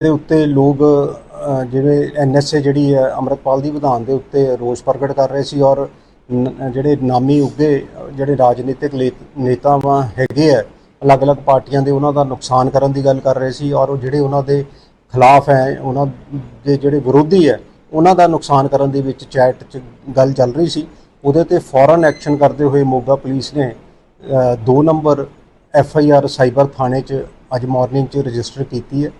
ਦੇ ਉੱਤੇ ਲੋਕ ਅ, ਜਿਵੇਂ ਐਨਐਸਏ ਜਿਹੜੀ ਹੈ ਅੰਮ੍ਰਿਤਪਾਲ ਦੀ ਵਿਧਾਨ ਦੇ ਉੱਤੇ ਰੋਸ ਪ੍ਰਗਟ ਕਰ ਰਹੇ ਸੀ ਔਰ ਨ- ਜਿਹੜੇ ਨਾਮੀ ਉੱਗੇ ਜਿਹੜੇ ਰਾਜਨੀਤਿਕ ਲੇ- ਨੇਤਾਵਾਂ ਹੈਗੇ ਆ ਅਲੱਗ-ਅਲੱਗ ਪਾਰਟੀਆਂ ਦੇ ਉਹਨਾਂ ਦਾ ਨੁਕਸਾਨ ਕਰਨ ਦੀ ਗੱਲ ਕਰ ਰਹੇ ਸੀ ਔਰ ਉਹ ਜਿਹੜੇ ਉਹਨਾਂ ਦੇ ਖਿਲਾਫ ਹੈ ਉਹਨਾਂ ਦੇ ਜਿਹੜੇ ਵਿਰੋਧੀ ਹੈ ਉਹਨਾਂ ਦਾ ਨੁਕਸਾਨ ਕਰਨ ਦੇ ਵਿੱਚ ਚੈਟ 'ਚ ਗੱਲ ਚੱਲ ਰਹੀ ਸੀ। ਉਹਦੇ ਤੇ ਫੌਰਨ ਐਕਸ਼ਨ ਕਰਦੇ ਹੋਏ ਮੋਗਾ ਪੁਲਿਸ ਨੇ 2 number F I R cyber ਥਾਣੇ 'ਚ ਅੱਜ ਮਾਰਨਿੰਗ 'ਚ ਰਜਿਸਟਰ ਕੀਤੀ ਹੈ।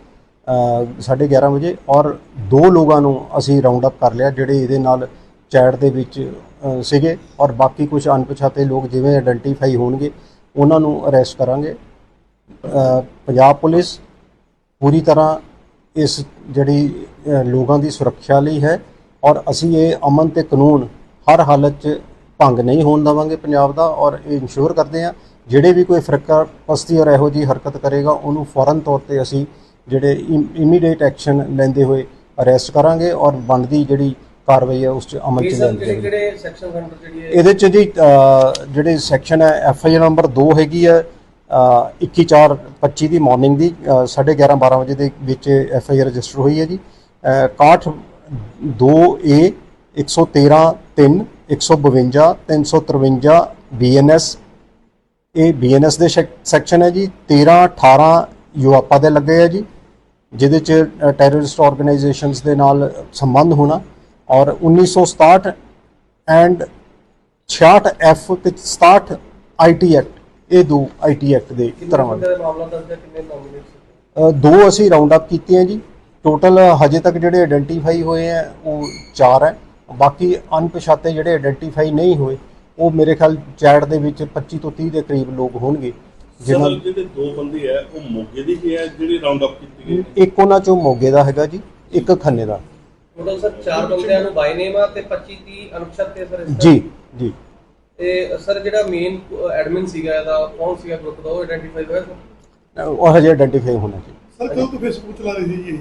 ਅ, ਸਾਢੇ 11 ਵਜੇ ਔਰ ਦੋ ਲੋਕਾਂ ਨੂੰ ਅਸੀਂ ਰਾਉਂਡ ਅਪ ਕਰ ਲਿਆ ਜਿਹੜੇ ਇਹਦੇ ਨਾਲ ਚੈਟ ਦੇ ਵਿੱਚ ਸੀਗੇ ਔਰ ਬਾਕੀ ਕੁਝ ਅਣਪਛਾਤੇ ਲੋਕ ਜਿਵੇਂ ਆਇਡੈਂਟੀਫਾਈ ਹੋਣਗੇ ਉਹਨਾਂ ਨੂੰ ਅਰੈਸਟ ਕਰਾਂਗੇ। ਪੰਜਾਬ ਪੁਲਿਸ ਪੂਰੀ ਤਰ੍ਹਾਂ ਇਸ ਜਿਹੜੀ ਲੋਕਾਂ ਦੀ ਸੁਰੱਖਿਆ ਲਈ ਹੈ ਔਰ ਅਸੀਂ ਇਹ ਅਮਨ ਤੇ ਕਾਨੂੰਨ ਹਰ ਹਾਲਤ 'ਚ ਭੰਗ ਨਹੀਂ ਹੋਣ ਦੇਵਾਂਗੇ ਪੰਜਾਬ ਦਾ ਔਰ ਇਹ ਇਨਸ਼ੋਰ ਕਰਦੇ ਹਾਂ ਜਿਹੜੇ ਵੀ ਕੋਈ ਫਰਕਾ ਪਸਤੀ ਔਰ ਇਹੋ ਜੀ ਹਰਕਤ ਕਰੇਗਾ ਉਹਨੂੰ ਫੌਰਨ ਤੌਰ ਤੇ ਅਸੀਂ ਜਿਹੜੇ ਇਮੀਡੀਏਟ ਐਕਸ਼ਨ ਲੈਂਦੇ ਹੋਏ ਅਰੈਸਟ ਕਰਾਂਗੇ ਔਰ ਬਣਦੀ ਜਿਹੜੀ ਕਾਰਵਾਈ ਹੈ ਉਸ 'ਚ ਅਮਲ 'ਚ ਸੈਕਸ਼ਨ ਅੰਡਰ ਜਿਹੜੀ ਹੈ? ਇਹਦੇ ਚ ਜੀ ਜਿਹੜੇ ਸੈਕਸ਼ਨ ਹੈ ਐਫ ਆਈ ਆਰ ਨੰਬਰ 2 ਹੈਗੀ ਹੈ 21425 ਦੀ ਮਾਰਨਿੰਗ ਦੀ 11:30 12 ਵਜੇ ਦੇ ਵਿੱਚ ਐਫ ਆਈ ਆਰ ਰਜਿਸਟਰ ਹੋਈ ਹੈ ਜੀ। ਅ, 61 2 ਏ 113 3 152 353 ਬੀਐਨਐਸ ਇਹ ਬੀਐਨਐਸ ਦੇ ਸੈਕਸ਼ਨ ਹੈ ਜੀ। 13 18 ਯੂਆਪਾ ਦੇ ਲੱਗੇ ਹੈ ਜੀ ਜਿਹਦੇ ਚ ਟੈਰਰਿਸਟ ਆਰਗੇਨਾਈਜੇਸ਼ਨਸ ਦੇ ਨਾਲ ਸੰਬੰਧ ਹੋਣਾ ਔਰ 1967 ਐਂਡ 66 ਐਫ ਤੇ 67 ਆਈਟੀ ਐਕਟ ਇਹ ਦੋ ਆਈਟੀ ਐਕਟ ਦੇ ਤਰ੍ਹਾਂ ਦਾ ਦੋ ਅਸੀਂ ਰਾਉਂਡ ਅਪ ਕੀਤੀਆਂ ਜੀ। ਟੋਟਲ ਹਜੇ ਤੱਕ ਜਿਹੜੇ ਆਇਡੈਂਟੀਫਾਈ ਹੋਏ ਆ ਉਹ ਚਾਰ ਹੈ। ਬਾਕੀ ਅਣਪਛਾਤੇ ਜਿਹੜੇ ਆਇਡੈਂਟੀਫਾਈ ਨਹੀਂ ਹੋਏ ਉਹ ਮੇਰੇ ਖਿਆਲ ਚੈਟ ਦੇ ਵਿੱਚ 25 ਤੋਂ 30 ਦੇ ਕਰੀਬ ਲੋਕ ਹੋਣਗੇ। ਜਿਹਨਾਂ ਜਿਹਨਾਂ ਜਿਹੜੇ ਦੋ ਬੰਦੇ ਆ ਉਹ ਮੋਗੇ ਦੀ ਹੀ ਹੈ ਜਿਹੜੀ ਰਾਉਂਡ ਅਪ ਕੀਤੀ ਗਈ ਇੱਕ ਉਹਨਾਂ ਚੋਂ ਮੋਗੇ ਦਾ ਹੈਗਾ ਜੀ ਇੱਕ ਖੰਨੇ ਦਾ। ਟੋਟਲ ਸਰ ਚਾਰ ਬੰਦਿਆਂ ਨੂੰ ਬਾਈ ਨੇਮ ਆ ਤੇ 25 30 ਅਨੁਸ਼ਤ ਸਰ ਇਸ ਤਰ੍ਹਾਂ? ਜੀ ਜੀ। ਤੇ ਸਰ ਜਿਹੜਾ ਮੇਨ ਐਡਮਿਨ ਸੀਗਾ ਇਹਦਾ ਕੌਣ ਸੀਗਾ ਗਰੁੱਪ ਦਾ? ਉਹ ਆਇਡੈਂਟੀਫਾਈ ਹੋਇਆ ਸਰ? ਉਹ ਹਜੇ ਆਇਡੈਂਟੀਫਾਈ ਹੋਣਾ ਜੀ। ਸਰ ਕਦੋਂ ਤੋਂ ਫੇਸਬੁੱਕ ਚਲਾ ਰਹੀ ਸੀ ਜੀ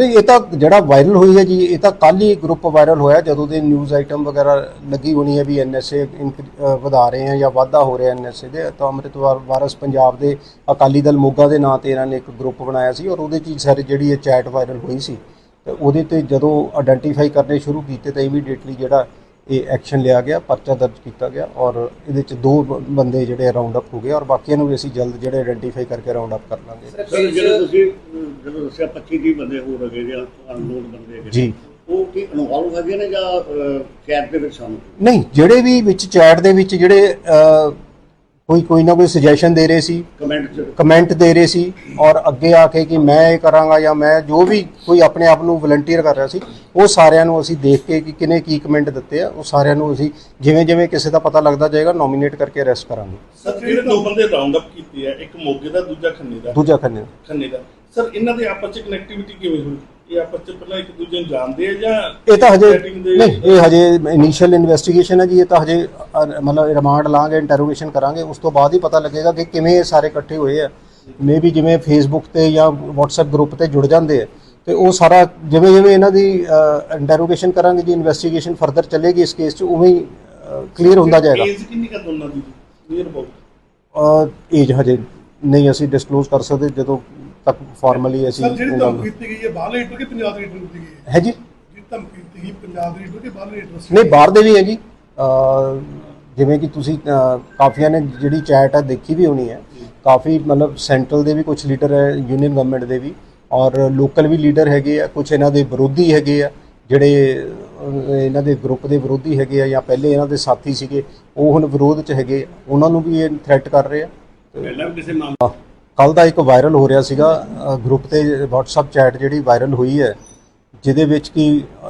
ਨਹੀਂ, ਇਹ ਤਾਂ ਜਿਹੜਾ ਵਾਇਰਲ ਹੋਈ ਹੈ ਜੀ, ਇਹ ਤਾਂ ਕੱਲ ਹੀ ਗਰੁੱਪ ਵਾਇਰਲ ਹੋਇਆ, ਜਦੋਂ ਦੇ ਨਿਊਜ਼ ਆਈਟਮ ਵਗੈਰਾ ਲੱਗੀ ਹੋਣੀ ਹੈ ਵੀ ਐਨਐਸਏ ਵਧਾ ਰਹੇ ਹੈ ਜਾਂ ਵਾਧਾ ਹੋ ਰਿਹਾ ਐਨਐਸਏ ਦੇ, ਤਾਂ ਅੰਮ੍ਰਿਤਵਾਰ ਵਾਰਸ ਪੰਜਾਬ ਦੇ ਅਕਾਲੀ ਦਲ ਮੋਗਾ ਦੇ ਨਾਂ ਤੇ ਇਹਨਾਂ ਨੇ ਇੱਕ ਗਰੁੱਪ ਬਣਾਇਆ ਸੀ ਔਰ ਉਹਦੇ 'ਚ ਹੀ ਸਾਰੀ ਜਿਹੜੀ ਇਹ ਚੈਟ ਵਾਇਰਲ ਹੋਈ ਸੀ। ਤੇ ਉਹਦੇ ਤੇ ਜਦੋਂ ਆਇਡੈਂਟੀਫਾਈ ਕਰਨੇ ਸ਼ੁਰੂ ਕੀਤੇ ਤਾਂ ਇਮੀਡੀਏਟਲੀ ਜਿਹੜਾ ਇਹ ਐਕਸ਼ਨ ਲਿਆ ਗਿਆ ਪਰਚਾ ਦਰਜ ਕੀਤਾ ਗਿਆ ਔਰ ਇਹਦੇ 'ਚ ਦੋ ਬੰਦੇ ਜਿਹੜੇ ਰਾਉਂਡ ਅਪ ਹੋ ਗਏ ਔਰ ਬਾਕੀਆਂ ਨੂੰ ਵੀ ਅਸੀਂ ਜਲਦ ਜਿਹੜੇ ਆਇਡੈਂਟੀਫਾਈ ਕਰਕੇ ਰਾਉਂਡ ਅਪ ਕਰ ਲਾਂਗੇ। ਸਰ ਜਿਹੜੇ ਤੁਸੀਂ ਜਦੋਂ ਦੱਸਿਆ 25 30 ਬੰਦੇ ਹੋਰ ਹੈਗੇ ਜਾਂ ਅਨਨੋਨ ਬੰਦੇ ਜੀ। ਉਹ ਕੀ ਇਨਵੋਲਵ ਹੈਗੇ ਨੇ ਜਾਂ ਚੈਟ ਦੇ ਵਿੱਚ ਸਾਨੂੰ ਨਹੀਂ ਜਿਹੜੇ ਵੀ ਵਿੱਚ ਚੈਟ ਦੇ ਵਿੱਚ ਜਿਹੜੇ ਕੋਈ ਕੋਈ ਨਾ ਕੋਈ ਸੁਜੈਸ਼ਨ ਦੇ ਰਹੇ ਸੀ ਕਮੈਂਟ ਚ। ਕਮੈਂਟ ਦੇ ਰਹੇ ਸੀ ਔਰ ਅੱਗੇ ਆ ਕੇ ਕਿ ਮੈਂ ਇਹ ਕਰਾਂਗਾ ਜਾਂ ਮੈਂ ਜੋ ਵੀ ਕੋਈ ਆਪਣੇ ਆਪ ਨੂੰ ਵਲੰਟੀਅਰ ਕਰ ਰਿਹਾ ਸੀ ਉਹ ਸਾਰਿਆਂ ਨੂੰ ਅਸੀਂ ਦੇਖ ਕੇ ਕਿ ਕਿਨੇ ਕੀ ਕਮੈਂਟ ਦਿੱਤੇ ਆ ਉਹ ਸਾਰਿਆਂ ਨੂੰ ਅਸੀਂ ਜਿਵੇਂ ਜਿਵੇਂ ਕਿਸੇ ਦਾ ਪਤਾ ਲੱਗਦਾ ਜਾਏਗਾ ਨੋਮੀਨੇਟ ਕਰਕੇ ਅਰੈਸਟ ਕਰਾਂਗੇ। ਸਰ ਜਿਹੜੇ ਦੋ ਬੰਦੇ ਰਾਉਂਡ ਅਪ ਕੀਤੇ ਆ ਇੱਕ ਮੋਗੇ ਦਾ ਦੂਜਾ ਖੰਨੇ ਦਾ। ਦੂਜਾ ਖੰਨੇ ਖੰਨੇ ਦਾ। ਸਰ ਇਹਨਾਂ ਦੇ ਆਪਸ ਚ ਕਨੈਕਟੀਵਿਟੀ ਕਿਵੇਂ ਹੋਈ? ਇਹ ਆਪਸ ਚ ਪਹਿਲਾਂ ਇੱਕ ਦੂਜੇ ਨੂੰ ਜਾਣਦੇ ਆ ਜਾਂ ਇਹ ਤਾਂ ਹਜੇ ਦੇ- ਨਹੀਂ ਇਹ ਹਜੇ ਇਨੀਸ਼ੀਅਲ ਇਨਵੈਸਟੀਗੇਸ਼ਨ ਹੈ ਜੀ ਇਹ ਤਾਂ ਹਜੇ ਮਤਲਬ ਰਿਮਾਂਡ ਲਾਂਗੇ ਇੰਟਰੋਗੇਸ਼ਨ ਕਰਾਂਗੇ ਉਸ ਤੋਂ ਬਾਅਦ ਹੀ ਪਤਾ ਲੱਗੇਗਾ ਕਿ ਕਿਵੇਂ ਇਹ ਸਾਰੇ ਇਕੱਠੇ ਹੋਏ ਆ। ਮੇਬੀ ਜਿਵੇਂ ਫੇਸਬੁੱਕ ਤੇ ਜਾਂ WhatsApp ਗਰੁੱਪ ਤੇ ਜੁੜ ਜਾਂਦੇ ਆ। ਤੇ ਉਹ ਸਾਰਾ ਜਿਵੇਂ ਜਿਵੇਂ ਇਹਨਾਂ ਦੀ ਇੰਟਰੋਗੇਸ਼ਨ ਕਰਾਂਗੇ ਜੀ ਇਨਵੈਸਟੀਗੇਸ਼ਨ ਫਰਦਰ ਚੱਲੇਗੀ ਇਸ ਕੇਸ 'ਚ ਉਵੇਂ ਹੀ ਕਲੀਅਰ ਹੁੰਦਾ ਜਾਏਗਾ। ਏਜ ਕਿੰਨੀ ਕਾ ਦੋਨਾਂ ਦੀ? ਕਲੀਅਰ ਅਬਾਊਟ ਏਜ ਹਜੇ ਨਹੀਂ ਅਸੀਂ ਡਿਸਕਲੋਜ਼ ਕਰ ਸਕਦੇ ਜਦੋਂ ਤੱਕ ਫਾਰਮਲੀ ਅਸੀਂ ਸਰ ਜਿਹੜੀ ਉਹਨਾਂ ਧਮਕੀ ਨੂੰ- ਦਿੱਤੀ ਗਈ ਹੈ ਬਾਹਰਲੇ ਲੀਡਰ ਕਿ ਪੰਜਾਬ ਦੇ ਲੀਡਰ ਨੂੰ ਦਿੱਤੀ ਗਈ ਹੈ? ਹੈ ਜੀ। ਜਿਹੜੀ ਧਮਕੀ ਦਿੱਤੀ ਗਈ ਪੰਜਾਬ ਦੇ ਲੀਡਰ ਕਿ ਬਾਹਰਲੇ ਲੀਡਰ ਸੀ ਨਹੀਂ ਬਾਹਰ ਦੇ ਵੀ ਹੈ ਜੀ। ਜਿਵੇਂ ਕਿ ਤੁਸੀਂ ਕਾਫੀਆਂ ਨੇ ਜਿਹੜੀ ਚੈਟ ਹੈ ਦੇਖੀ ਵੀ ਹੋਣੀ ਹੈ। ਕਾਫੀ ਮਤਲਬ ਸੈਂਟਰਲ ਦੇ ਵੀ ਕੁਝ ਲੀਡਰ ਹੈ ਯੂਨੀਅਨ ਗਵਰਨਮੈਂਟ ਦੇ ਵੀ। ਔਰ ਲੋਕਲ ਵੀ ਲੀਡਰ ਹੈਗੇ ਆ ਕੁਝ ਇਹਨਾਂ ਦੇ ਵਿਰੋਧੀ ਹੈਗੇ ਆ ਜਿਹੜੇ ਇਹਨਾਂ ਦੇ ਗਰੁੱਪ ਦੇ ਵਿਰੋਧੀ ਹੈਗੇ ਆ ਜਾਂ ਪਹਿਲੇ ਇਹਨਾਂ ਦੇ ਸਾਥੀ ਸੀਗੇ ਉਹ ਹੁਣ ਵਿਰੋਧ 'ਚ ਹੈਗੇ ਆ। ਉਹਨਾਂ ਨੂੰ ਵੀ ਇਹ ਥ੍ਰੈਟ ਕਰ ਰਹੇ ਆ। ਪਹਿਲਾਂ ਵੀ ਕਿਸੇ ਮਾਮਲੇ ਕੱਲ ਦਾ ਇੱਕ ਵਾਇਰਲ ਹੋ ਰਿਹਾ ਸੀਗਾ ਗਰੁੱਪ ਤੇ WhatsApp ਚੈਟ ਜਿਹੜੀ ਵਾਇਰਲ ਹੋਈ ਹੈ ਜਿਹਦੇ ਵਿੱਚ ਕੀ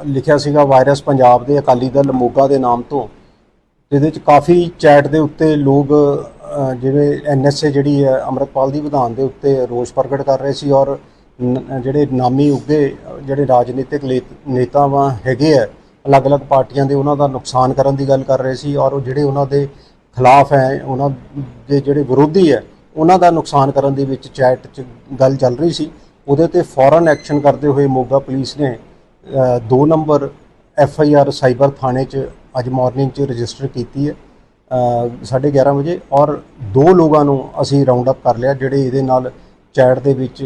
ਲਿਖਿਆ ਸੀਗਾ ਵਾਇਰਸ ਪੰਜਾਬ ਦੇ ਅਕਾਲੀ ਦਲ ਮੋਗਾ ਦੇ ਨਾਮ ਤੋਂ ਜਿਹਦੇ ਵਿੱਚ ਕਾਫੀ ਚੈਟ ਦੇ ਉੱਤੇ ਲੋਕ ਅ, ਜਿਵੇਂ ਐਨਐਸਏ ਜਿਹੜੀ ਹੈ ਅੰਮ੍ਰਿਤਪਾਲ ਦੀ ਵਿਧਾਨ ਦੇ ਉੱਤੇ ਰੋਸ ਪ੍ਰਗਟ ਕਰ ਰਹੇ ਸੀ ਔਰ ਜਿਹੜੇ ਨਾਮੀ ਉੱਗੇ ਜਿਹੜੇ ਰਾਜਨੀਤਿਕ ਲੇ- ਨੇਤਾਵਾਂ ਹੈਗੇ ਆ ਅਲੱਗ-ਅਲੱਗ ਪਾਰਟੀਆਂ ਦੇ ਉਹਨਾਂ ਦਾ ਨੁਕਸਾਨ ਕਰਨ ਦੀ ਗੱਲ ਕਰ ਰਹੇ ਸੀ ਔਰ ਉਹ ਜਿਹੜੇ ਉਹਨਾਂ ਦੇ ਖਿਲਾਫ ਹੈ ਉਹਨਾਂ ਦੇ ਜਿਹੜੇ ਵਿਰੋਧੀ ਹੈ ਉਹਨਾਂ ਦਾ ਨੁਕਸਾਨ ਕਰਨ ਦੇ ਵਿੱਚ ਚੈਟ 'ਚ ਗੱਲ ਚੱਲ ਰਹੀ ਸੀ। ਉਹਦੇ ਤੇ ਫੌਰਨ ਐਕਸ਼ਨ ਕਰਦੇ ਹੋਏ ਮੋਗਾ ਪੁਲਿਸ ਨੇ 2 number F I R cyber ਥਾਣੇ 'ਚ ਅੱਜ ਮਾਰਨਿੰਗ 'ਚ ਰਜਿਸਟਰ ਕੀਤੀ ਹੈ ਅ, ਸਾਢੇ 11 ਵਜੇ। ਔਰ ਦੋ ਲੋਕਾਂ ਨੂੰ ਅਸੀਂ ਰਾਉਂਡ ਅਪ ਕਰ ਲਿਆ ਜਿਹੜੇ ਇਹਦੇ ਨਾਲ ਚੈਟ ਦੇ ਵਿੱਚ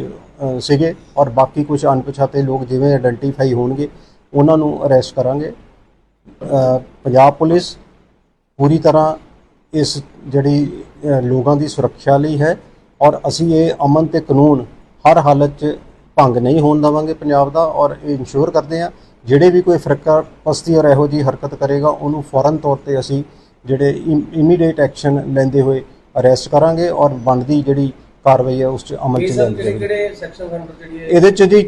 ਸੀਗੇ। ਔਰ ਬਾਕੀ ਕੁਝ ਅਣਪਛਾਤੇ ਲੋਕ ਜਿਵੇਂ ਆਇਡੈਂਟੀਫਾਈ ਹੋਣਗੇ ਉਹਨਾਂ ਨੂੰ ਅਰੈਸਟ ਕਰਾਂਗੇ। ਪੰਜਾਬ ਪੁਲਿਸ ਪੂਰੀ ਤਰ੍ਹਾਂ ਇਸ ਜਿਹੜੀ ਲੋਕਾਂ ਦੀ ਸੁਰੱਖਿਆ ਲਈ ਹੈ ਔਰ ਅਸੀਂ ਇਹ ਅਮਨ ਤੇ ਕਾਨੂੰਨ ਹਰ ਹਾਲਤ 'ਚ ਭੰਗ ਨਹੀਂ ਹੋਣ ਦੇਵਾਂਗੇ ਪੰਜਾਬ ਦਾ ਔਰ ਇਹ ਇਨਸ਼ੋਰ ਕਰਦੇ ਹਾਂ ਜਿਹੜੇ ਵੀ ਕੋਈ ਫਰਕਾ ਪਸਤੀ ਔਰ ਇਹੋ ਜੀ ਹਰਕਤ ਕਰੇਗਾ ਉਹਨੂੰ ਫੌਰਨ ਤੌਰ ਤੇ ਅਸੀਂ ਜਿਹੜੇ ਇਮੀਡੀਏਟ ਐਕਸ਼ਨ ਲੈਂਦੇ ਹੋਏ ਅਰੈਸਟ ਕਰਾਂਗੇ ਔਰ ਬਣਦੀ ਜਿਹੜੀ ਕਾਰਵਾਈ ਹੈ ਉਸ 'ਚ ਅਮਲ 'ਚ ਲਿਆਂਦੀ ਜਿਹੜੇ ਸੈਕਸ਼ਨ ਅੰਡਰ ਜਿਹੜੀ ਇਹ ਇਹਦੇ ਚ ਜੀ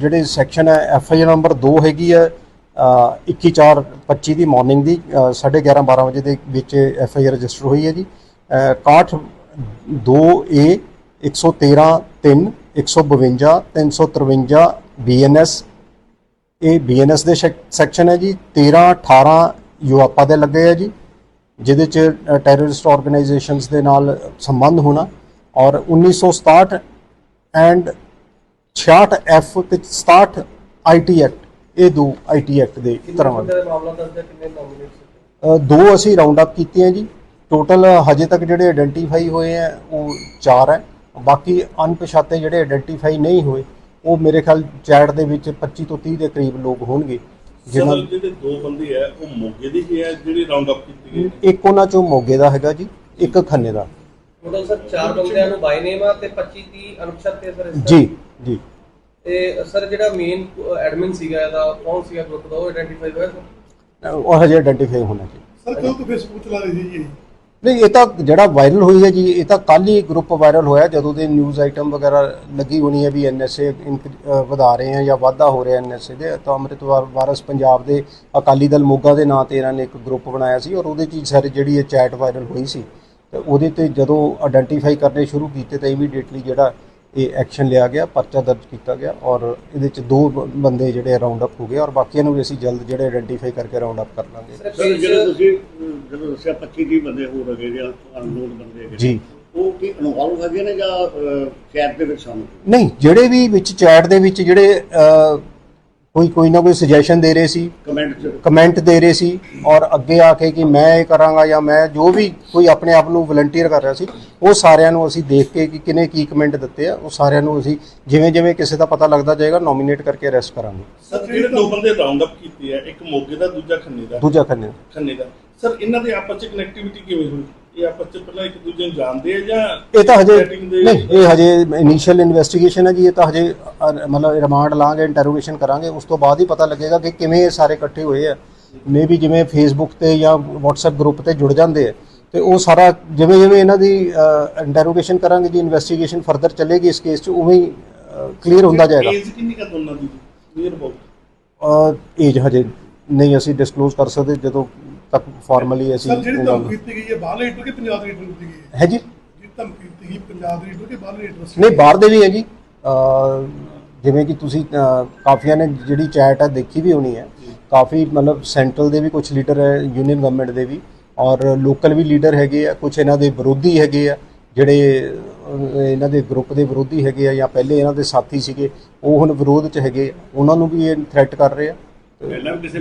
ਜਿਹੜੇ ਸੈਕਸ਼ਨ ਹੈ ਐਫ ਆਈ ਆਰ ਨੰਬਰ 2 ਹੈਗੀ ਹੈ 21425 ਦੀ ਮਾਰਨਿੰਗ ਦੀ 11:30 12 ਵਜੇ ਦੇ ਵਿੱਚ ਐਫ ਆਈ ਆਰ ਰਜਿਸਟਰ ਹੋਈ ਹੈ ਜੀ। ਅ, 61 2 ਏ 113 3 152 353 ਬੀਐਨਐਸ ਇਹ ਬੀਐਨਐਸ ਦੇ ਸੈਕਸ਼ਨ ਹੈ ਜੀ। 13 18 ਯੂਆਪਾ ਦੇ ਲੱਗੇ ਹੈ ਜੀ ਜਿਹਦੇ ਚ ਟੈਰਰਿਸਟ ਆਰਗੇਨਾਈਜੇਸ਼ਨਸ ਦੇ ਨਾਲ ਸੰਬੰਧ ਹੋਣਾ। ਔਰ 1967 ਐਂਡ 66 ਐਫ ਤੇ 67 ਆਈਟੀ ਐਕਟ ਇਹ ਦੋ ਆਈਟੀ ਐਕਟ ਦੇ ਤਰ੍ਹਾਂ। ਦਾ ਅਸੀਂ ਰਾਉਂਡ ਅਪ ਕੀਤੇ ਹੈ ਜੀ। ਟੋਟਲ ਹਜੇ ਤੱਕ ਜਿਹੜੇ ਆਇਡੈਂਟੀਫਾਈ ਹੋਏ ਹੈ ਉਹ ਚਾਰ ਹੈ। ਬਾਕੀ ਅਣਪਛਾਤੇ ਜਿਹੜੇ ਆਇਡੈਂਟੀਫਾਈ ਨਹੀਂ ਹੋਏ ਉਹ ਮੇਰੇ ਖਿਆਲ ਚੈਟ ਦੇ ਵਿੱਚ 25 ਤੋਂ 30 ਦੇ ਕਰੀਬ ਲੋਕ ਹੋਣਗੇ। ਸਰ ਜਿਹੜੇ ਦੋ ਬੰਦੇ ਆ ਉਹ ਮੋਗੇ ਦੇ ਹੀ ਆ ਜਿਹੜੀ ਰਾਉਂਡ ਅਪ ਕੀਤੀ ਗਈ ਇੱਕ ਉਹਨਾਂ ਚੋਂ ਮੋਗੇ ਦਾ ਹੈਗਾ ਜੀ ਇੱਕ ਖੰਨੇ ਦਾ। ਟੋਟਲ ਸਰ ਚਾਰ ਬੰਦਿਆਂ ਨੂੰ ਬਾਈ ਨੇਮ ਆ ਤੇ 25 30 ਅਨੁਪਛਾਤੇ ਸਰ ਇਸ ਜੀ ਜੀ। ਤੇ ਸਰ ਜਿਹੜਾ ਮੇਨ ਐਡਮਿਨ ਸੀਗਾ ਇਹਦਾ ਕੌਣ ਸੀਗਾ ਗਰੁੱਪ ਦਾ? ਉਹ ਆਇਡੈਂਟੀਫਾਈ ਹੋਇਆ ਸਰ? ਉਹ ਹਜੇ ਆਇਡੈਂਟੀਫਾਈ ਹੋਣਾ ਜੀ। ਸਰ ਤੋਂ ਫੇਸਬੁੱਕ ਚਲਾ ਰਹੇ ਸੀ ਜੀ? ਇਹ? ਨਹੀਂ, ਇਹ ਤਾਂ ਜਿਹੜਾ ਵਾਇਰਲ ਹੋਈ ਹੈ ਜੀ, ਇਹ ਤਾਂ ਕੱਲ ਹੀ ਗਰੁੱਪ ਵਾਇਰਲ ਹੋਇਆ, ਜਦੋਂ ਦੇ ਨਿਊਜ਼ ਆਈਟਮ ਵਗੈਰਾ ਲੱਗੀ ਹੋਣੀ ਹੈ ਵੀ ਐਨਐਸਏ ਵਧਾ ਰਹੇ ਆ ਜਾਂ ਵਾਧਾ ਹੋ ਰਿਹਾ ਐਨਐਸਏ ਦੇ, ਤਾਂ ਅੰਮ੍ਰਿਤਵਾਰ ਵਾਰਸ ਪੰਜਾਬ ਦੇ ਅਕਾਲੀ ਦਲ ਮੋਗਾ ਦੇ ਨਾਂ ਤੇ ਇਹਨਾਂ ਨੇ ਇੱਕ ਗਰੁੱਪ ਬਣਾਇਆ ਸੀ ਔਰ ਉਹਦੇ 'ਚ ਹੀ ਸਾਰੇ ਜਿਹੜੀ ਇਹ ਚੈਟ ਵਾਇਰਲ ਹੋਈ ਸੀ। ਤੇ ਉਹਦੇ ਤੇ ਜਦੋਂ ਆਇਡੈਂਟੀਫਾਈ ਕਰਨੇ ਸ਼ੁਰੂ ਕੀਤੇ ਤਾਂ ਇਮੀਡੀਏਟਲੀ ਜਿਹੜਾ ਇਹ ਐਕਸ਼ਨ ਲਿਆ ਗਿਆ ਪਰਚਾ ਦਰਜ ਕੀਤਾ ਗਿਆ ਔਰ ਇਹਦੇ 'ਚ ਦੋ ਬੰਦੇ ਜਿਹੜੇ ਰਾਉਂਡ ਅਪ ਹੋ ਗਏ ਔਰ ਬਾਕੀਆਂ ਨੂੰ ਵੀ ਅਸੀਂ ਜਲਦ ਜਿਹੜੇ ਆਇਡੈਂਟੀਫਾਈ ਕਰਕੇ ਰਾਉਂਡ ਅਪ ਕਰ ਲਾਂਗੇ। ਸਰ ਜਿਹੜੇ ਤੁਸੀਂ ਅਹ, ਜਦੋਂ ਦੱਸਿਆ 25 30 ਬੰਦੇ ਹੋਰ ਹੈਗੇ ਜਾਂ ਅਨਨੋਨ ਬੰਦੇ ਹੈਗੇ। ਜੀ। ਉਹ ਕੀ ਇਨਵੋਲਵ ਹੈਗੇ ਨੇ ਜਾਂ ਅਹ, ਸ਼ਹਿਰ ਦੇ ਵਿੱਚ ਸ਼ਾਮਲ? ਨਹੀਂ ਜਿਹੜੇ ਵੀ ਵਿੱਚ ਚੈਟ ਦੇ ਵਿੱਚ ਜਿਹੜੇ ਕੋਈ ਕੋਈ ਨਾ ਕੋਈ ਸੁਜੈਸ਼ਨ ਦੇ ਰਹੇ ਸੀ। ਕਮੈਂਟ ਚ। ਕਮੈਂਟ ਦੇ ਰਹੇ ਸੀ ਔਰ ਅੱਗੇ ਆ ਕੇ ਕਿ ਮੈਂ ਇਹ ਕਰਾਂਗਾ ਜਾਂ ਮੈਂ ਜੋ ਵੀ ਕੋਈ ਆਪਣੇ ਆਪ ਨੂੰ ਵਲੰਟੀਅਰ ਕਰ ਰਿਹਾ ਸੀ ਉਹ ਸਾਰਿਆਂ ਨੂੰ ਅਸੀਂ ਦੇਖ ਕੇ ਕਿ ਕਿਨੇ ਕੀ ਕਮੈਂਟ ਦਿੱਤੇ ਆ ਉਹ ਸਾਰਿਆਂ ਨੂੰ ਅਸੀਂ ਜਿਵੇਂ ਜਿਵੇਂ ਕਿਸੇ ਦਾ ਪਤਾ ਲੱਗਦਾ ਜਾਏਗਾ ਨੋਮੀਨੇਟ ਕਰਕੇ ਅਰੈਸਟ ਕਰਾਂਗੇ। ਸਰ ਜਿਹੜੇ ਦੋ ਬੰਦੇ ਰਾਉਂਡ ਅਪ ਕੀਤੇ ਆ ਇੱਕ ਮੋਗੇ ਦਾ ਦੂਜਾ ਖੰਨੇ ਦਾ। ਦੂਜਾ ਖੰਨੇ ਖੰਨੇ ਦਾ। ਸਰ ਇਹਨਾਂ ਦੇ ਆਪਸ ਚ ਕਨੈਕਟੀਵਿਟੀ ਕਿਵੇਂ ਹੋਈ? ਇਹ ਆਪਸ ਚ ਪਹਿਲਾਂ ਇੱਕ ਦੂਜੇ ਨੂੰ ਜਾਣਦੇ ਆ ਜਾਂ ਇਹ ਤਾਂ ਹਜੇ ਨਹੀਂ ਇਹ ਹਜੇ ਇਨੀਸ਼ੀਅਲ ਇਨਵੈਸਟੀਗੇਸ਼ਨ ਹੈ ਜੀ ਇਹ ਤਾਂ ਹਜੇ ਮਤਲਬ ਰਿਮਾਂਡ ਲਾਂਗੇ ਇੰਟਰੋਗੇਸ਼ਨ ਕਰਾਂਗੇ ਉਸ ਤੋਂ ਬਾਅਦ ਹੀ ਪਤਾ ਲੱਗੇਗਾ ਕਿ ਕਿਵੇਂ ਇਹ ਸਾਰੇ ਇਕੱਠੇ ਹੋਏ ਆ। ਮੇਬੀ ਜਿਵੇਂ ਫੇਸਬੁੱਕ ਤੇ ਜਾਂ WhatsApp ਗਰੁੱਪ ਤੇ ਜੁੜ ਜਾਂਦੇ ਆ। ਤੇ ਉਹ ਸਾਰਾ ਜਿਵੇਂ ਜਿਵੇਂ ਇਹਨਾਂ ਦੀ ਇੰਟਰੋਗੇਸ਼ਨ ਕਰਾਂਗੇ ਜੀ ਇਨਵੈਸਟੀਗੇਸ਼ਨ ਫਰਦਰ ਚੱਲੇਗੀ ਇਸ ਕੇਸ 'ਚ ਉਵੇਂ ਹੀ ਕਲੀਅਰ ਹੁੰਦਾ ਜਾਏਗਾ। ਏਜ ਕਿੰਨੀ ਕਾ ਦੋਨਾਂ ਦੀ? ਕਲੀਅਰ ਅਬਾਊਟ ਏਜ ਹਜੇ ਨਹੀਂ ਅਸੀਂ ਡਿਸਕਲੋਜ਼ ਕਰ ਸਕਦੇ ਜਦੋਂ ਤੱਕ ਫਾਰਮਲੀ ਅਸੀਂ ਸਰ ਜਿਹੜੀ ਧਮਕੀ ਦਿੱਤੀ ਗਈ ਹੈ ਬਾਹਰਲੇ ਲੀਡਰ ਕਿ ਪੰਜਾਬ ਦੇ ਲੀਡਰ ਦਿੱਤੀ ਗਈ ਹੈ? ਹੈ ਜੀ। ਜਿਹੜੀ ਧਮਕੀ ਦਿੱਤੀ ਗਈ ਪੰਜਾਬ ਦੇ ਲੀਡਰ ਕਿ ਬਾਹਰਲੇ ਲੀਡਰ ਨਹੀਂ ਬਾਹਰ ਦੇ ਵੀ ਹੈ ਜੀ। ਜਿਵੇਂ ਕਿ ਤੁਸੀਂ ਕਾਫੀਆਂ ਨੇ ਜਿਹੜੀ ਚੈਟ ਆ ਦੇਖੀ ਵੀ ਹੋਣੀ ਹੈ, ਕਾਫੀ ਮਤਲਬ ਸੈਂਟਰਲ ਦੇ ਵੀ ਕੁਝ ਲੀਡਰ ਹੈ, ਯੂਨੀਅਨ ਗਵਰਨਮੈਂਟ ਦੇ ਵੀ, ਔਰ ਲੋਕਲ ਵੀ ਲੀਡਰ ਹੈਗੇ ਆ ਕੁਝ ਇਹਨਾਂ ਦੇ ਵਿਰੋਧੀ ਹੈਗੇ ਆ, ਜਿਹੜੇ ਇਹਨਾਂ ਦੇ ਗਰੁੱਪ ਦੇ ਵਿਰੋਧੀ ਹੈਗੇ ਆ ਜਾਂ ਪਹਿਲੇ ਇਹਨਾਂ ਦੇ ਸਾਥੀ ਸੀਗੇ, ਉਹ ਹੁਣ ਵਿਰੋਧ 'ਚ ਹੈਗੇ ਆ। ਉਹਨਾਂ ਨੂੰ ਵੀ ਇਹ ਥ੍ਰੈਟ ਕਰ ਰਹੇ ਆ ਪਹਿਲਾਂ ਕਿਸੇ